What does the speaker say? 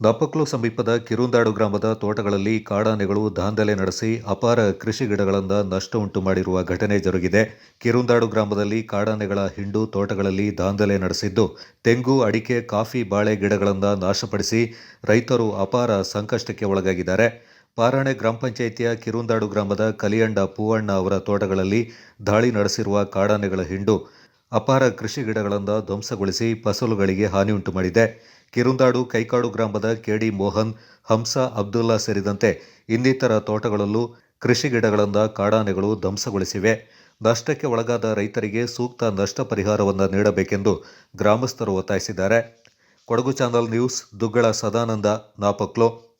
ನಾಪಕ್ಲು ಸಮೀಪದ ಕಿರುಂದಾಡು ಗ್ರಾಮದ ತೋಟಗಳಲ್ಲಿ ಕಾಡಾನೆಗಳು ದಾಂಧಲೆ ನಡೆಸಿ ಅಪಾರ ಕೃಷಿ ಗಿಡಗಳಿಂದ ನಷ್ಟ ಉಂಟು ಮಾಡಿರುವ ಘಟನೆ ಜರುಗಿದೆ. ಕಿರುಂದಾಡು ಗ್ರಾಮದಲ್ಲಿ ಕಾಡಾನೆಗಳ ಹಿಂಡು ತೋಟಗಳಲ್ಲಿ ದಾಂಧಲೆ ನಡೆಸಿದ್ದು, ತೆಂಗು, ಅಡಿಕೆ, ಕಾಫಿ, ಬಾಳೆ ಗಿಡಗಳಿಂದ ನಾಶಪಡಿಸಿ ರೈತರು ಅಪಾರ ಸಂಕಷ್ಟಕ್ಕೆ ಒಳಗಾಗಿದ್ದಾರೆ. ಪಾರಾಣೆ ಗ್ರಾಮ ಪಂಚಾಯಿತಿಯ ಕಿರುಂದಾಡು ಗ್ರಾಮದ ಕಲಿಯಂಡ ಪೂವಣ್ಣ ಅವರ ತೋಟಗಳಲ್ಲಿ ದಾಳಿ ನಡೆಸಿರುವ ಕಾಡಾನೆಗಳ ಹಿಂಡು ಅಪಾರ ಕೃಷಿ ಗಿಡಗಳಿಂದ ಧ್ವಂಸಗೊಳಿಸಿ ಫಸಲುಗಳಿಗೆ ಹಾನಿ ಉಂಟು ಮಾಡಿದೆ. ಕಿರುಂದಾಡು, ಕೈಕಾಡು ಗ್ರಾಮದ ಕೆಡಿ ಮೋಹನ್, ಹಂಸಾ, ಅಬ್ದುಲ್ಲಾ ಸೇರಿದಂತೆ ಇನ್ನಿತರ ತೋಟಗಳಲ್ಲೂ ಕೃಷಿ ಗಿಡಗಳಿಂದ ಕಾಡಾನೆಗಳು ಧ್ವಂಸಗೊಳಿಸಿವೆ. ನಷ್ಟಕ್ಕೆ ಒಳಗಾದ ರೈತರಿಗೆ ಸೂಕ್ತ ನಷ್ಟ ಪರಿಹಾರವನ್ನು ನೀಡಬೇಕೆಂದು ಗ್ರಾಮಸ್ಥರು ಒತ್ತಾಯಿಸಿದ್ದಾರೆ. Kodagu channel news, Duggala Sadananda, Napoklu.